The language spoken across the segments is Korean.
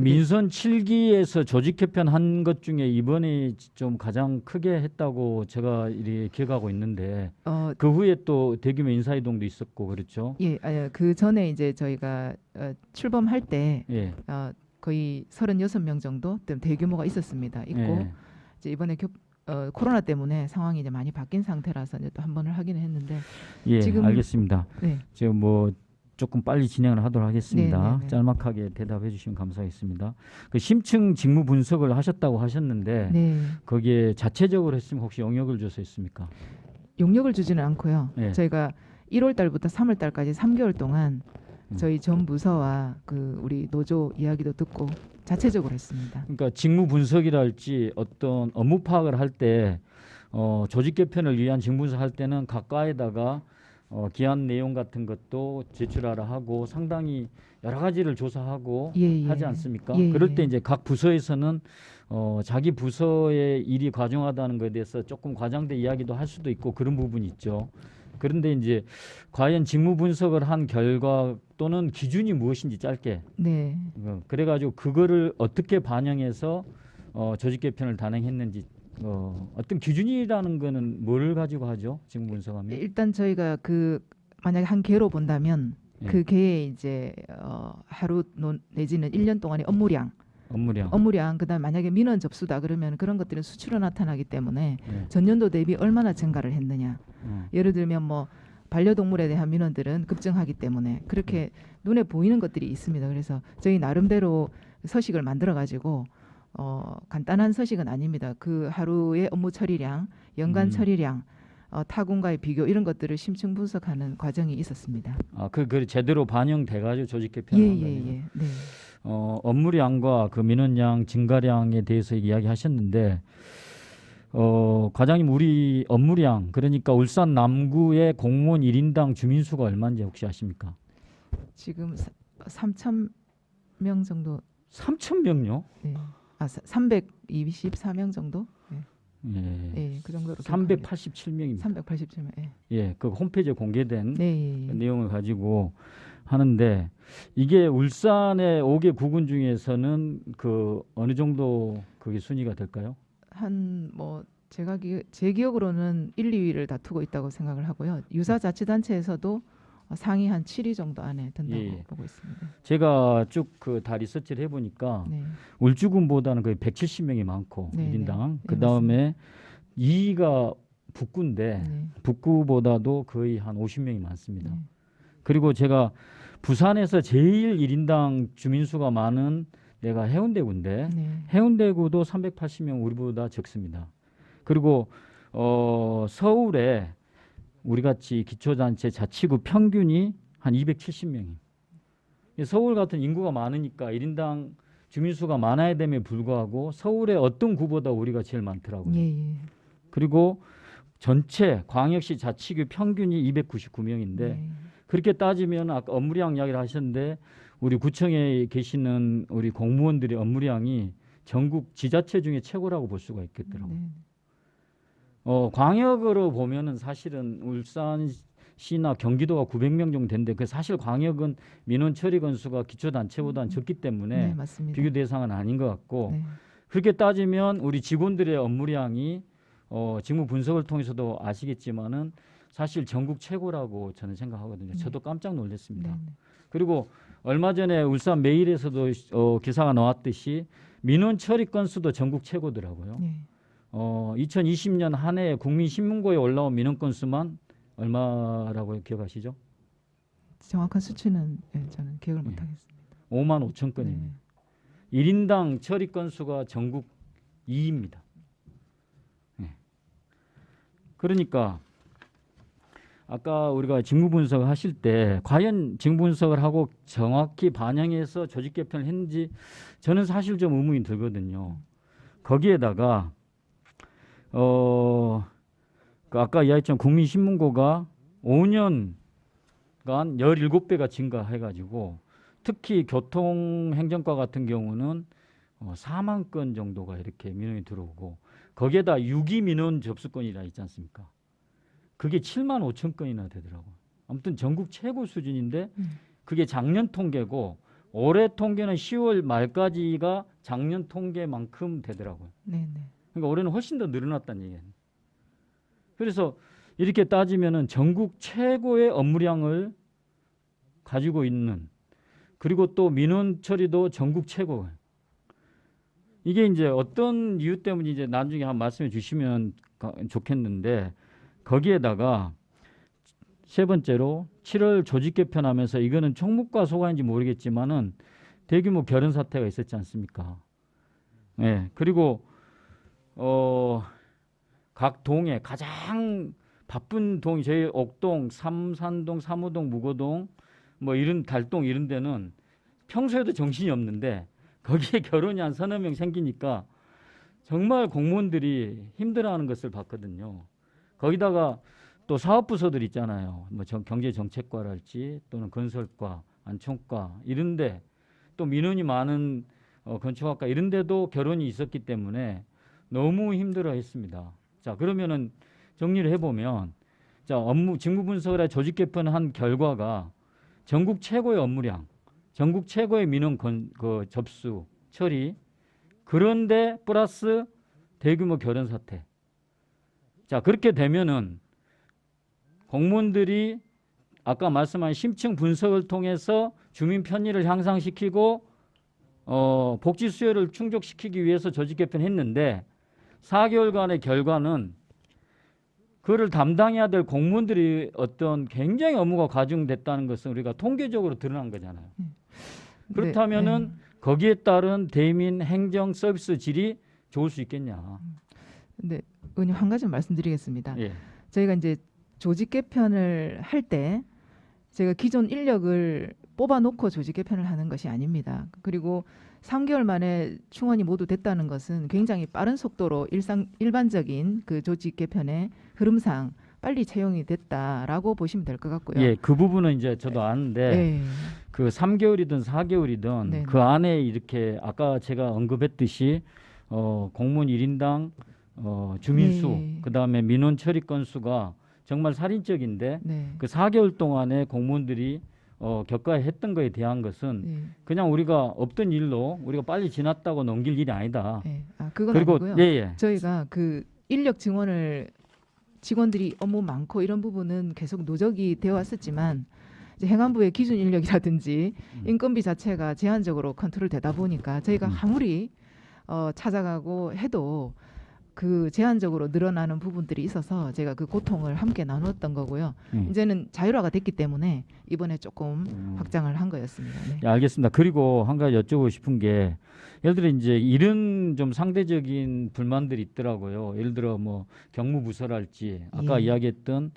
민선 7기에서 조직 개편한 것 중에 이번에 좀 가장 크게 했다고 제가 이렇게 기억하고 있는데 어, 그 후에 또 대규모 인사 이동도 있었고 그렇죠. 예, 아, 그 전에 이제 저희가 어, 출범할 때 예. 어, 거의 36명 정도 좀 대규모가 있었습니다. 있고 예. 이제 이번에 교, 어, 코로나 때문에 상황이 이제 많이 바뀐 상태라서 이제 또 한 번을 하기는 했는데 예, 지금- 알겠습니다. 네. 지금 뭐 조금 빨리 진행을 하도록 하겠습니다. 네, 네, 네. 짤막하게 대답해 주시면 감사하겠습니다. 그 심층 직무 분석을 하셨다고 하셨는데 네. 거기에 자체적으로 했으면 혹시 영역을 줘서 했습니까? 용역을 주지는 않고요. 네. 저희가 1월 달부터 3월 달까지 3개월 동안 음. 저희 전 부서와 그 우리 노조 이야기도 듣고 자체적으로 했습니다. 그러니까 직무 분석이랄지 어떤 업무 파악을 할 때 어, 조직 개편을 위한 직무 분석할 때는 가까이다가 어, 기한 내용 같은 것도 제출하라 하고 상당히 여러 가지를 조사하고 예, 예. 하지 않습니까? 예, 그럴 예. 때 이제 각 부서에서는 어, 자기 부서의 일이 과중하다는 것에 대해서 조금 과장된 이야기도 할 수도 있고 그런 부분이 있죠. 그런데 이제 과연 직무 분석을 한 결과 또는 기준이 무엇인지 짧게 네. 어, 그래가지고 그거를 어떻게 반영해서 어, 조직 개편을 단행했는지 어, 어떤 기준이라는 거는 뭘 가지고 하죠? 직무 분석하면 일단 저희가 그 만약에 한 개로 본다면 예. 그 개의 이제 어, 하루 노- 내지는 1년 동안의 업무량, 업무량. 업무량 그다음 만약에 민원 접수다 그러면 그런 것들은 수치로 나타나기 때문에 예. 전년도 대비 얼마나 증가를 했느냐. 어. 예를 들면 뭐 반려동물에 대한 민원들은 급증하기 때문에 그렇게 눈에 보이는 것들이 있습니다. 그래서 저희 나름대로 서식을 만들어 가지고 어, 간단한 서식은 아닙니다. 그 하루의 업무 처리량, 연간 음. 처리량, 어, 타군과의 비교 이런 것들을 심층 분석하는 과정이 있었습니다. 아, 그, 그 제대로 반영돼가지고 조직 개편을 한 거네요. 예예예. 네. 어, 업무량과 그 민원량 증가량에 대해서 이야기하셨는데 어, 과장님 우리 업무량 그러니까 울산 남구의 공무원 1인당 주민 수가 얼마인지 혹시 아십니까? 지금 3천 명 정도. 3천 명요? 네. 아 324명 정도? 네. 예. 예, 그 정도로. 기억합니다. 387명입니다. 387명. 예. 예, 그 홈페이지에 공개된 네. 예, 예. 내용을 가지고 하는데 이게 울산의 5개 구군 중에서는 그 어느 정도 그게 순위가 될까요? 한 뭐 제가 기, 제 기억으로는 1, 2위를 다투고 있다고 생각을 하고요. 유사 자치단체에서도 상위 한 7위 정도 안에 든다고 예, 예. 보고 있습니다. 제가 쭉 그 다 리서치를 해보니까 네. 울주군보다는 거의 170명이 많고 네, 1인당 네. 그 다음에 2위가 북구인데 네. 북구보다도 거의 한 50명이 많습니다. 네. 그리고 제가 부산에서 제일 1인당 주민수가 많은 내가 해운대구인데 네. 해운대구도 380명 우리보다 적습니다. 그리고 어, 서울에 우리 같이 기초단체 자치구 평균이 한 270명이. 서울 같은 인구가 많으니까 1인당 주민수가 많아야 됨에 불구하고 서울의 어떤 구보다 우리가 제일 많더라고요. 예, 예. 그리고 전체 광역시 자치구 평균이 299명인데 네. 그렇게 따지면 아까 업무량 이야기를 하셨는데 우리 구청에 계시는 우리 공무원들의 업무량이 전국 지자체 중에 최고라고 볼 수가 있겠더라고요. 네. 어, 광역으로 보면은 사실은 울산시나 경기도가 900명 정도 되는데 그 사실 광역은 민원 처리 건수가 기초 단체보다는 적기 때문에 네, 맞습니다. 비교 대상은 아닌 것 같고 네. 그렇게 따지면 우리 직원들의 업무량이 어, 직무 분석을 통해서도 아시겠지만은 사실 전국 최고라고 저는 생각하거든요. 네. 저도 깜짝 놀랐습니다. 네, 네. 그리고 얼마 전에 울산 메일에서도 어, 기사가 나왔듯이 민원 처리 건수도 전국 최고더라고요. 네. 어, 2020년 한 해 국민신문고에 올라온 민원 건 수만 얼마라고 기억하시죠? 정확한 수치는 예, 저는 기억을 네. 못 하겠습니다. 5만 5천 건입니다. 1인당 처리 건수가 전국 2입니다. 네. 그러니까 아까 우리가 직무 분석을 하실 때 과연 직무 분석을 하고 정확히 반영해서 조직 개편을 했는지 저는 사실 좀 의문이 들거든요. 거기에다가 어, 그 아까 이야기했던 국민신문고가 5년간 17배가 증가해가지고 특히 교통행정과 같은 경우는 어, 4만 건 정도가 이렇게 민원이 들어오고 거기에다 유기 민원 접수건이라 있지 않습니까? 그게 7만 5천 건이나 되더라고요. 아무튼 전국 최고 수준인데 음. 그게 작년 통계고 올해 통계는 10월 말까지가 작년 통계만큼 되더라고요. 네, 네. 그러니까 올해는 훨씬 더 늘어났다는 얘기예요. 그래서 이렇게 따지면은 전국 최고의 업무량을 가지고 있는 그리고 또 민원 처리도 전국 최고예요. 이게 이제 어떤 이유 때문에 이제 나중에 한 말씀해 주시면 가- 좋겠는데 거기에다가 세 번째로 7월 조직 개편하면서 이거는 총무과 소관인지 모르겠지만은 대규모 결연 사태가 있었지 않습니까? 예. 그리고 어, 각 동에 가장 바쁜 동이 저희 옥동, 삼산동, 사무동, 무고동 뭐 이런 달동 이런 데는 평소에도 정신이 없는데 거기에 결혼이 한 서너 명 생기니까 정말 공무원들이 힘들어하는 것을 봤거든요. 거기다가 또 사업부서들 있잖아요. 뭐 정- 경제정책과랄지 또는 건설과, 안청과 이런데 또 민원이 많은 어, 건축학과 이런데도 결혼이 있었기 때문에 너무 힘들어 했습니다. 자 그러면은 정리를 해보면 자 업무 직무 분석을 해 조직 개편한 결과가 전국 최고의 업무량, 전국 최고의 민원 건, 그 접수 처리 그런데 플러스 대규모 결혼 사태. 자 그렇게 되면은 공무원들이 아까 말씀한 심층 분석을 통해서 주민 편의를 향상시키고 어, 복지 수요를 충족시키기 위해서 조직 개편했는데 4개월간의 결과는 그를 담당해야 될 공무원들이 어떤 굉장히 업무가 과중됐다는 것은 우리가 통계적으로 드러난 거잖아요. 그렇다면은 네, 거기에 따른 대민 행정 서비스 질이 좋을 수 있겠냐. 네. 네. 의원님 한 가지 말씀드리겠습니다. 예. 저희가 이제 조직 개편을 할 때 제가 기존 인력을 뽑아놓고 조직 개편을 하는 것이 아닙니다. 그리고 3개월 만에 충원이 모두 됐다는 것은 굉장히 빠른 속도로 일상 일반적인 그 조직 개편의 흐름상 빨리 채용이 됐다라고 보시면 될 것 같고요. 예, 그 부분은 이제 저도 아는데 네. 그 3개월이든 4개월이든 네, 그 안에 이렇게 아까 제가 언급했듯이 어, 공무원 1인당 어, 주민수 네. 그다음에 민원 처리 건수가 정말 살인적인데 네. 그 4개월 동안에 공무원들이 어, 겪어야 했던 거에 대한 것은 네. 그냥 우리가 없던 일로 우리가 빨리 지났다고 넘길 일이 아니다. 네. 아, 그건 그리고 아니고요. 예, 예. 저희가 그 인력 증원을 직원들이 업무 많고 이런 부분은 계속 누적이 되어 왔었지만 이제 행안부의 기준 인력이라든지 음. 인건비 자체가 제한적으로 컨트롤 되다 보니까 저희가 음. 아무리 어, 찾아가고 해도 그 제한적으로 늘어나는 부분들이 있어서 제가 그 고통을 함께 나누었던 거고요. 음. 이제는 자율화가 됐기 때문에 이번에 조금 음. 확장을 한 거였습니다. 네. 예, 알겠습니다. 그리고 한 가지 여쭤보고 싶은 게 예를 들어 이제 이런 좀 상대적인 불만들이 있더라고요. 예를 들어 뭐 경무부서랄지 아까 예. 이야기했던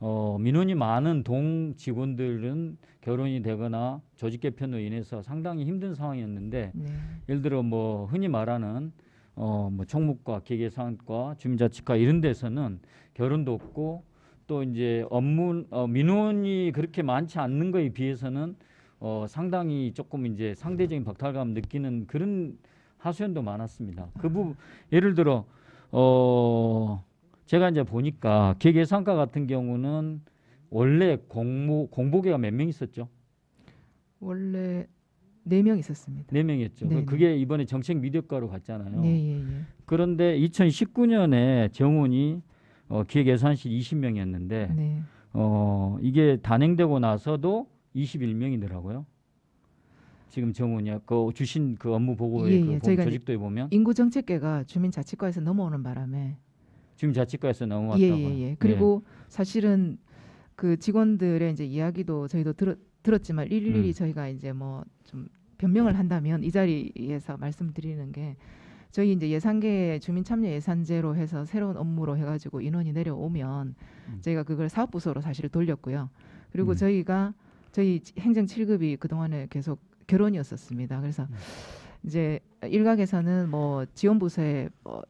어, 민원이 많은 동 직원들은 결혼이 되거나 조직 개편으로 인해서 상당히 힘든 상황이었는데 네. 예를 들어 뭐 흔히 말하는 어, 뭐 총무과, 기계상과, 주민자치과 이런 데서는 결혼도 없고 또 이제 업무 어, 민원이 그렇게 많지 않는 거에 비해서는 어, 상당히 조금 이제 상대적인 박탈감 느끼는 그런 하소연도 많았습니다. 그 부분 예를 들어 어 제가 이제 보니까 기계상과 같은 경우는 원래 공모 공보계가 몇 명 있었죠? 원래 네 명 있었습니다. 네 명이었죠. 네네. 그게 이번에 정책 미디어과로 갔잖아요. 네, 예, 예. 그런데 2019년에 정원이 어, 기획예산실 20명이었는데 네. 어, 이게 단행되고 나서도 21명이더라고요. 지금 정원이 그 주신 그 업무 보고에 예, 그 예. 보- 저희가 이제 조직도에 보면 인구 정책계가 주민자치과에서 넘어오는 바람에 지금 자치과에서 넘어왔다고. 예, 예, 예. 그리고 사실은 그 직원들의 이제 이야기도 저희도 들었, 들었지만 일일이 음. 저희가 이제 뭐 좀 변명을 한다면 이 자리에서 말씀드리는 게 저희 이제 예산계 주민 참여 예산제로 해서 새로운 업무로 해가지고 인원이 내려오면 음. 저희가 그걸 사업부서로 사실 돌렸고요. 그리고 음. 저희가 저희 행정 7급이 그 동안에 계속 결혼이었었습니다. 그래서 음. 이제 일각에서는 뭐 지원부서에 뭐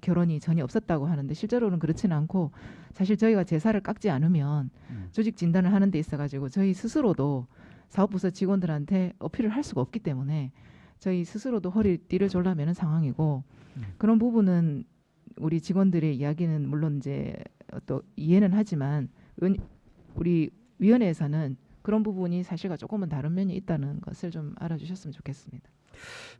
결혼이 전혀 없었다고 하는데 실제로는 그렇지는 않고 사실 저희가 제사를 깎지 않으면 음. 조직 진단을 하는 데 있어 가지고 저희 스스로도 사업부서 직원들한테 어필을 할 수가 없기 때문에 저희 스스로도 허리띠를 졸라매는 상황이고 음. 그런 부분은 우리 직원들의 이야기는 물론 이제 또 이해는 하지만 은- 우리 위원회에서는 그런 부분이 사실과 조금은 다른 면이 있다는 것을 좀 알아주셨으면 좋겠습니다.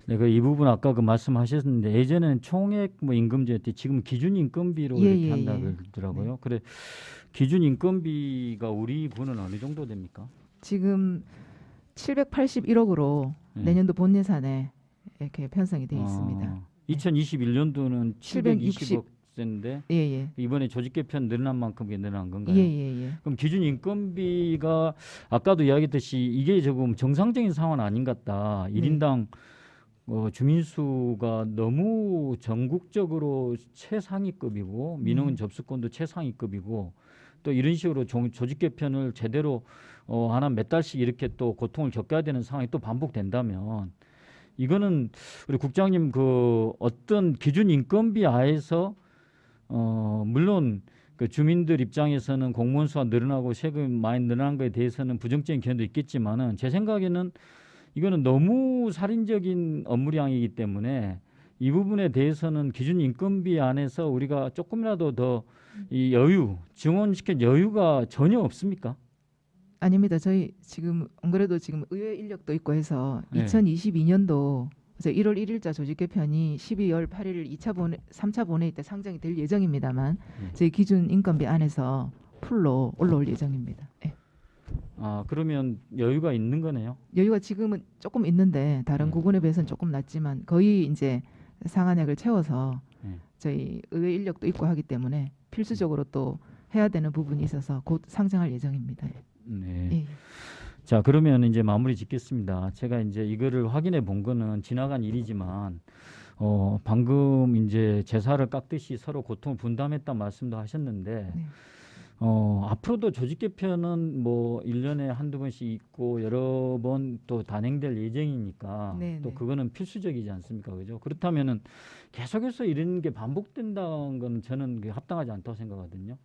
네, 그 이 부분 아까 그 말씀하셨는데 예전에는 총액 뭐 임금제였대 지금 기준 임금비로 예, 이렇게 예, 한다 예. 그러더라고요. 그래 기준 임금비가 우리 군은 어느 정도 됩니까? 지금 781억으로 네. 내년도 본 예산에 이렇게 편성이 되어 있습니다. 아, 2021년도는 760. 720억인데 예, 예. 이번에 조직 개편 늘어난 만큼 늘어난 건가요? 예, 예, 예. 그럼 기준 인건비가 아까도 이야기했듯이 이게 조금 정상적인 상황은 아닌 것 같다. 네. 일 1인당 어, 주민수가 너무 전국적으로 최상위급이고 민원 음. 접수권도 최상위급이고 또 이런 식으로 조, 조직 개편을 제대로 어, 하나 몇 달씩 이렇게 또 고통을 겪어야 되는 상황이 또 반복된다면 이거는 우리 국장님 그 어떤 기준 인건비 하에서 어 물론 그 주민들 입장에서는 공무원 수가 늘어나고 세금 많이 늘어난 거에 대해서는 부정적인 견도 있겠지만은 제 생각에는 이거는 너무 살인적인 업무량이기 때문에 이 부분에 대해서는 기준 인건비 안에서 우리가 조금이라도 더 이 여유 지원시킬 여유가 전혀 없습니까? 아닙니다. 저희 지금 안 그래도 지금 의회 인력도 있고 해서 네. 2022년도 1월 1일자 조직 개편이 12월 8일 2차 본회, 3차 본회의 때 상정이 될 예정입니다만 네. 저희 기준 인건비 안에서 풀로 올라올 예정입니다. 예. 아 그러면 여유가 있는 거네요. 여유가 지금은 조금 있는데 다른 네. 구군에 비해서는 조금 낮지만 거의 이제 상한액을 채워서 네. 저희 의회 인력도 있고 하기 때문에 필수적으로 또 해야 되는 부분이 있어서 곧 상정할 예정입니다. 예. 네. 예. 자 그러면 이제 마무리 짓겠습니다. 제가 이제 이거를 확인해 본 거는 지나간 일이지만 어 방금 이제 제사를 깎듯이 서로 고통을 분담했다 말씀도 하셨는데 네. 어 앞으로도 조직 개편은 뭐 1년에 한두 번씩 있고 여러 번 또 단행될 예정이니까 네, 또 네. 그거는 필수적이지 않습니까? 그죠? 그렇다면은 계속해서 이런 게 반복된다는 건 저는 그게 합당하지 않다고 생각하거든요.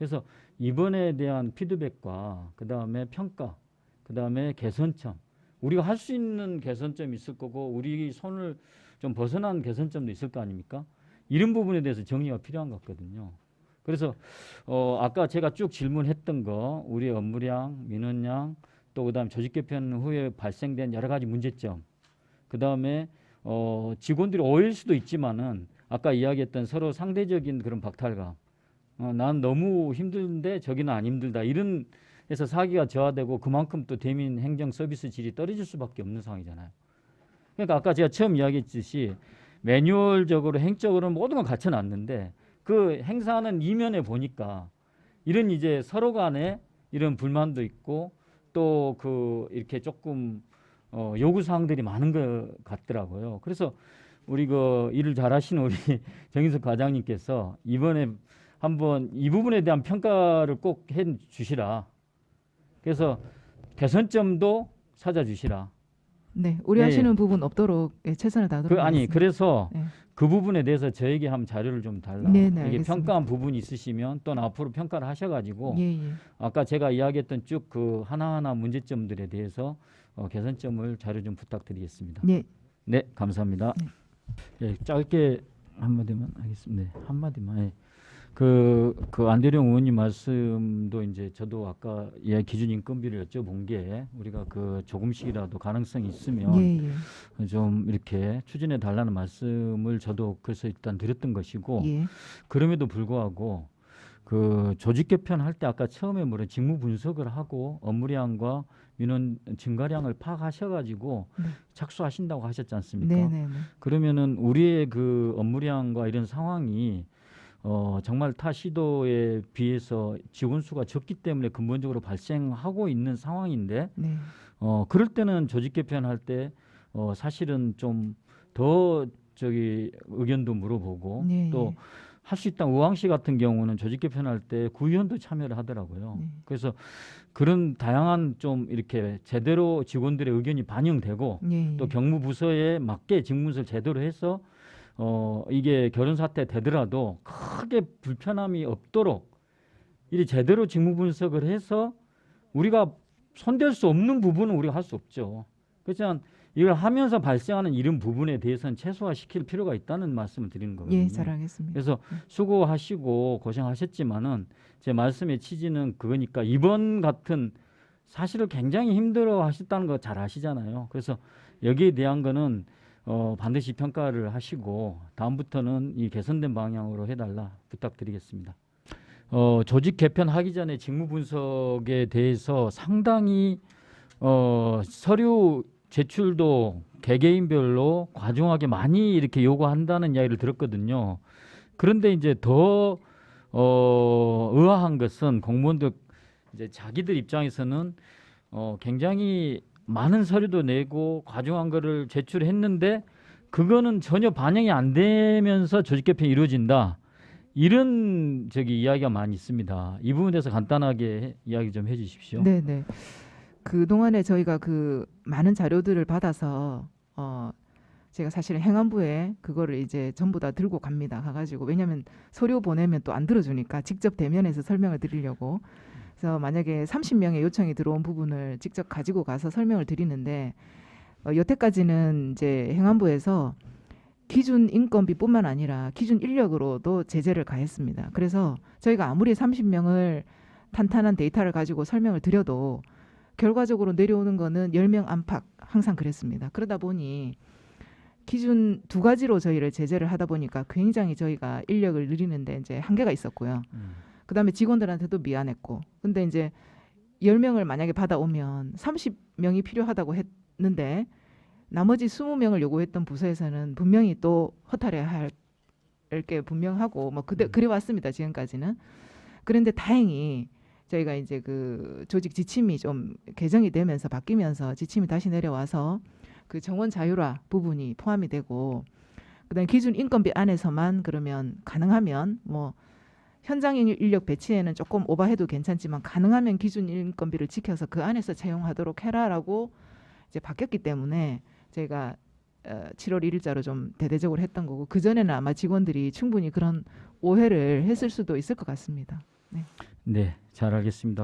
그래서 이번에 대한 피드백과 그 다음에 평가 그 다음에 개선점 우리가 할 수 있는 개선점이 있을 거고 우리 손을 좀 벗어난 개선점도 있을 거 아닙니까? 이런 부분에 대해서 정리가 필요한 것 같거든요. 그래서 어 아까 제가 쭉 질문했던 거 우리 업무량, 민원량 또 그다음 조직 개편 후에 발생된 여러 가지 문제점 그 다음에 어 직원들이 오해일 수도 있지만은 아까 이야기했던 서로 상대적인 그런 박탈감 어, 난 너무 힘든데 저기는 안 힘들다 이런 해서 사기가 저하되고 그만큼 또 대민 행정 서비스 질이 떨어질 수밖에 없는 상황이잖아요. 그러니까 아까 제가 처음 이야기했듯이 매뉴얼적으로 행적으로는 모든 걸 갖춰놨는데 그 행사하는 이면에 보니까 이런 이제 서로 간에 이런 불만도 있고 또 그 이렇게 조금 어, 요구 사항들이 많은 것 같더라고요. 그래서 우리 그 일을 잘하시는 우리 정인석 과장님께서 이번에 한번 이 부분에 대한 평가를 꼭 해 주시라. 그래서 개선점도 찾아 주시라. 네, 우려하시는 네. 부분 없도록 예, 최선을 다하도록 그 아니 하겠습니다. 그래서 네. 그 부분에 대해서 저에게 한번 자료를 좀 달라. 네, 네, 이게 알겠습니다. 평가한 부분이 있으시면 또는 앞으로 평가를 하셔가지고 예, 예. 아까 제가 이야기했던 쭉 그 하나하나 문제점들에 대해서 어, 개선점을 자료 좀 부탁드리겠습니다. 네, 네, 감사합니다. 예, 짧게 한마디만 하겠습니다. 네, 한마디만. 예. 그, 그 안대령 의원님 말씀도 이제 저도 아까 예, 기준 인건비를 여쭤본 게 우리가 그 조금씩이라도 가능성이 있으면 예, 예, 좀 이렇게 추진해 달라는 말씀을 저도 그래서 일단 드렸던 것이고 예, 그럼에도 불구하고 그 조직 개편할 때 아까 처음에 물은 직무 분석을 하고 업무량과 민원 증가량을 파악하셔가지고 네. 착수하신다고 하셨지 않습니까? 네, 네, 네. 그러면은 우리의 그 업무량과 이런 상황이 어 정말 타 시도에 비해서 직원 수가 적기 때문에 근본적으로 발생하고 있는 상황인데 네, 어 그럴 때는 조직 개편할 때 어 사실은 좀 더 저기 의견도 물어보고 네, 또 할수 있다 의왕시 같은 경우는 조직 개편할 때 구의원도 참여를 하더라고요. 네. 그래서 그런 다양한 좀 이렇게 제대로 직원들의 의견이 반영되고 예, 또 예. 경무 부서에 맞게 직무를 제대로 해서 어 이게 결혼 사태 되더라도 크게 불편함이 없도록 이 제대로 직무 분석을 해서 우리가 손댈 수 없는 부분은 우리가 할 수 없죠. 그렇지만 이걸 하면서 발생하는 이런 부분에 대해서는 최소화시킬 필요가 있다는 말씀을 드리는 거거든요. 예, 잘하겠습니다. 그래서 수고하시고 고생하셨지만은 제 말씀의 취지는 그거니까 이번 같은 사실을 굉장히 힘들어 하셨다는 거 잘 아시잖아요. 그래서 여기에 대한 거는 어, 반드시 평가를 하시고 다음부터는 이 개선된 방향으로 해달라 부탁드리겠습니다. 어, 조직 개편하기 전에 직무 분석에 대해서 상당히 어, 서류 제출도 개개인별로 과중하게 많이 이렇게 요구한다는 이야기를 들었거든요. 그런데 이제 더 어, 의아한 것은 공무원들 이제 자기들 입장에서는 어, 굉장히 많은 서류도 내고 과중한 거를 제출했는데 그거는 전혀 반영이 안 되면서 조직 개편이 이루어진다. 이런 저기 이야기가 많이 있습니다. 이 부분에 대해서 간단하게 해- 이야기 좀 해주십시오. 네, 네. 그 동안에 저희가 그 많은 자료들을 받아서 어 제가 사실 행안부에 그거를 이제 전부 다 들고 갑니다. 가가지고 왜냐하면 서류 보내면 또 안 들어주니까 직접 대면해서 설명을 드리려고. 그래서 만약에 30명의 요청이 들어온 부분을 직접 가지고 가서 설명을 드리는데 어, 여태까지는 이제 행안부에서 기준 인건비뿐만 아니라 기준 인력으로도 제재를 가했습니다. 그래서 저희가 아무리 30명을 탄탄한 데이터를 가지고 설명을 드려도 결과적으로 내려오는 거는 10명 안팎 항상 그랬습니다. 그러다 보니 기준 두 가지로 저희를 제재를 하다 보니까 굉장히 저희가 인력을 늘리는데 이제 한계가 있었고요. 음. 그다음에 직원들한테도 미안했고. 근데 이제 10명을 만약에 받아오면 30명이 필요하다고 했는데 나머지 20명을 요구했던 부서에서는 분명히 또 허탈해 할게 분명하고 뭐 그대 음. 그래 왔습니다. 지금까지는. 그런데 다행히 저희가 이제 그 조직 지침이 좀 개정이 되면서 바뀌면서 지침이 다시 내려와서 그 정원 자율화 부분이 포함이 되고 그다음에 기준 인건비 안에서만 그러면 가능하면 뭐 현장 인- 인력 배치에는 조금 오버해도 괜찮지만 가능하면 기준 인건비를 지켜서 그 안에서 채용하도록 해라라고 이제 바뀌었기 때문에 어, 7월 1일자로 좀 대대적으로 했던 거고 그 전에는 아마 직원들이 충분히 그런 오해를 했을 수도 있을 것 같습니다. 네, 잘 알겠습니다.